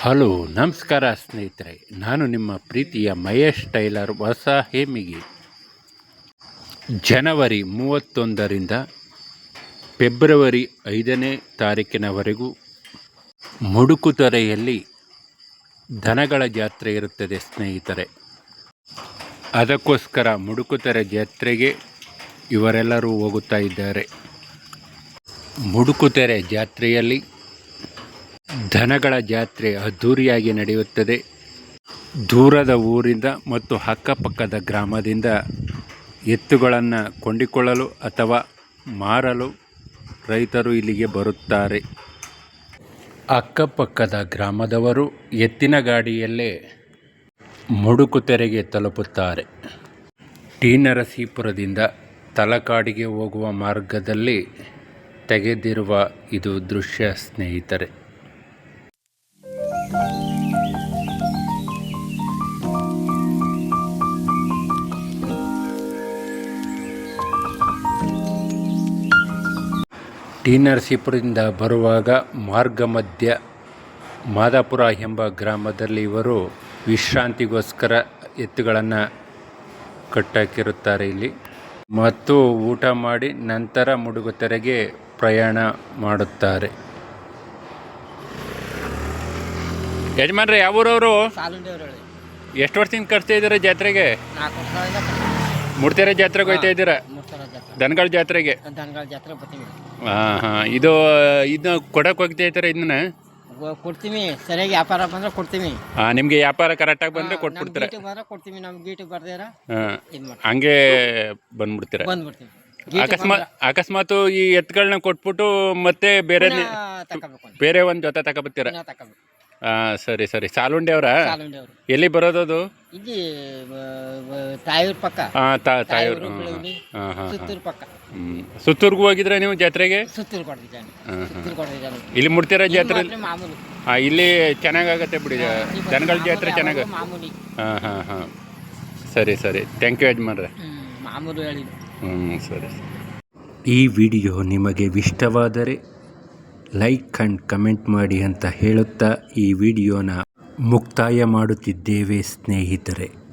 Hello, ನಮಸ್ಕಾರ ಸ್ನೇಹಿತರೆ. ನಾನು ನಿಮ್ಮ ಪ್ರೀತಿಯ ಮಹೇಶ್ ಟೈಲರ್ ಹೊಸ ಹೇಮಿಗೆ ಜನವರಿ ಮೂವತ್ತೊಂದರಿಂದ ಫೆಬ್ರವರಿ ಐದನೇ ತಾರೀಕಿನವರೆಗೂ ಮುಡುಕುತೊರೆಯಲ್ಲಿ ದನಗಳ ಜಾತ್ರೆ ಇರುತ್ತದೆ ಸ್ನೇಹಿತರೆ. ಅದಕ್ಕೋಸ್ಕರ ಮುಡುಕುತೊರೆ ಜಾತ್ರೆಗೆ ಇವರೆಲ್ಲರೂ ಹೋಗುತ್ತಾ ಇದ್ದಾರೆ. ಮುಡುಕುತೆರೆ ಜಾತ್ರೆಯಲ್ಲಿ ದನಗಳ ಜಾತ್ರೆ ಅದ್ಧೂರಿಯಾಗಿ ನಡೆಯುತ್ತದೆ. ದೂರದ ಊರಿಂದ ಮತ್ತು ಅಕ್ಕಪಕ್ಕದ ಗ್ರಾಮದಿಂದ ಎತ್ತುಗಳನ್ನು ಕೊಂಡಿಕೊಳ್ಳಲು ಅಥವಾ ಮಾರಲು ರೈತರು ಇಲ್ಲಿಗೆ ಬರುತ್ತಾರೆ. ಅಕ್ಕಪಕ್ಕದ ಗ್ರಾಮದವರು ಎತ್ತಿನ ಗಾಡಿಯಲ್ಲೇ ಮುಡುಕುತೆರೆಗೆ ತಲುಪುತ್ತಾರೆ. ಟಿ ನರಸೀಪುರದಿಂದ ತಲಕಾಡಿಗೆ ಹೋಗುವ ಮಾರ್ಗದಲ್ಲಿ ತೆಗೆದಿರುವ ಇದು ದೃಶ್ಯ ಸ್ನೇಹಿತರೆ. ಟಿ ನರಸೀಪುರದಿಂದ ಬರುವಾಗ ಮಾರ್ಗ ಮಧ್ಯ ಮಾದಾಪುರ ಎಂಬ ಗ್ರಾಮದಲ್ಲಿ ಇವರು ವಿಶ್ರಾಂತಿಗೋಸ್ಕರ ಎತ್ತುಗಳನ್ನು ಕಟ್ಟಾಕಿರುತ್ತಾರೆ ಇಲ್ಲಿ. ಮತ್ತು ಊಟ ಮಾಡಿ ನಂತರ ಮುಡುಗುತೆರೆಗೆ ಪ್ರಯಾಣ ಮಾಡುತ್ತಾರೆ. ಯಜಮಾನ್ರೆ ಯಾವೂರವರು ಎಷ್ಟು ವರ್ಷದಿಂದ ಕಟ್ತಾ ಇದ್ದೀರಾ ಜಾತ್ರೆಗೆ? ಮುಡ್ತೇರೆ ಜಾತ್ರೆಗೆ ಹೋಯ್ತಾ ಇದ್ದೀರಾ? ಜಾತ್ರೆ. ದನಗಳ ಜಾತ್ರೆಗೆ? ದನಗಳ ಜಾತ್ರೆ ಬರ್ತೀವಿ ಹಾಂ ಹಾಂ. ಇದು ಇದು ಕೊಡಕ್ಕೆ ಹೋಗ್ತಾ ಇದ್ದೀರಾ ಇದನ್ನ? ಗೊ- ಕೊಡ್ತೀವಿ. ಸರಿಯಾಗಿ ವ್ಯಾಪಾರ ಬಂದ್ರೆ ಕೊಡ್ತೀವಿ. ಹಾಂ ನಿಮಗೆ ವ್ಯಾಪಾರ ಕರೆಕ್ಟಾಗಿ ಬಂದರೆ ಕೊಟ್ಬಿಡ್ತೀರ. ಗೀಟಿಗೆ ಬಂದ್ರೆ ಕೊಡ್ತೀವಿ. ನಮ್ ಗೀಟಿಗೆ ಬರ್ದೇರ ಹಾಂ. ಇದು ಮಾಡಿ ಹಂಗೆ ಬಂದ್ಬಿಡ್ತೀರ. ಬಂದ್ಬಿಡ್ತೀವಿ. ಗೀಟಿಗೆ ಅಕಸ್ಮಾತ್ ಅಕಸ್ಮಾತ್ ಈ ಎತ್ತುಗಳನ್ನ ಕೊಟ್ಬಿಟ್ಟು ಮತ್ತೆ ಬೇರೆ ತಗೋಬೇಕು. ಬೇರೆ ಒಂದು ಜೊತೆ ತಗೊಬತ್ತೀರಾ? ತಗೋಬೇಕು. ಹಾಂ ಸರಿ ಸರಿ. ಸಾಲುಂಡೆ ಅವರ? ಎಲ್ಲಿ ಬರೋದದು ಇಲ್ಲಿ ತಾಯೂರ್ ಪಕ್ಕ. ಹಾಂ ತಾಯೂರು. ಹಾಂ ಹಾಂ ಸುತ್ತೂರು ಪಕ್ಕ. ಹ್ಞೂ ಸುತ್ತೂರ್ಗೂ ಹೋಗಿದ್ರೆ ನೀವು ಜಾತ್ರೆಗೆ? ಸುತ್ತೂರು ಕೊಡ್ತಿದ್ದಾನೆ. ಸುತ್ತೂರು ಇಲ್ಲಿ ಮುಡ್ತೀರ ಜಾತ್ರೆ? ಮಾಮೂಲಿ. ಹಾಂ ಇಲ್ಲಿ ಚೆನ್ನಾಗಾಗತ್ತೆ ಬಿಡಿ. ಮಾಮೂಲಿ ಜಾತ್ರೆ ಚೆನ್ನಾಗ ಹಾ ಮಾಮೂಲಿ. ಹಾಂ ಹಾಂ ಹಾಂ. ಸರಿ ಸರಿ. ಥ್ಯಾಂಕ್ ಯು ಯಜಮಾನ್ರೆ. ಹ್ಮ್ ಮಾಮೂಲಿ ಹೇಳಿದ್ದು. ಹ್ಞೂ ಸರಿ. ಈ ವಿಡಿಯೋ ನಿಮಗೆ ಇಷ್ಟವಾದರೆ ಲೈಕ್ ಆ್ಯಂಡ್ ಕಮೆಂಟ್ ಮಾಡಿ ಅಂತ ಹೇಳುತ್ತಾ ಈ ವಿಡಿಯೋನ ಮುಕ್ತಾಯ ಮಾಡುತ್ತಿದ್ದೇವೆ ಸ್ನೇಹಿತರೆ.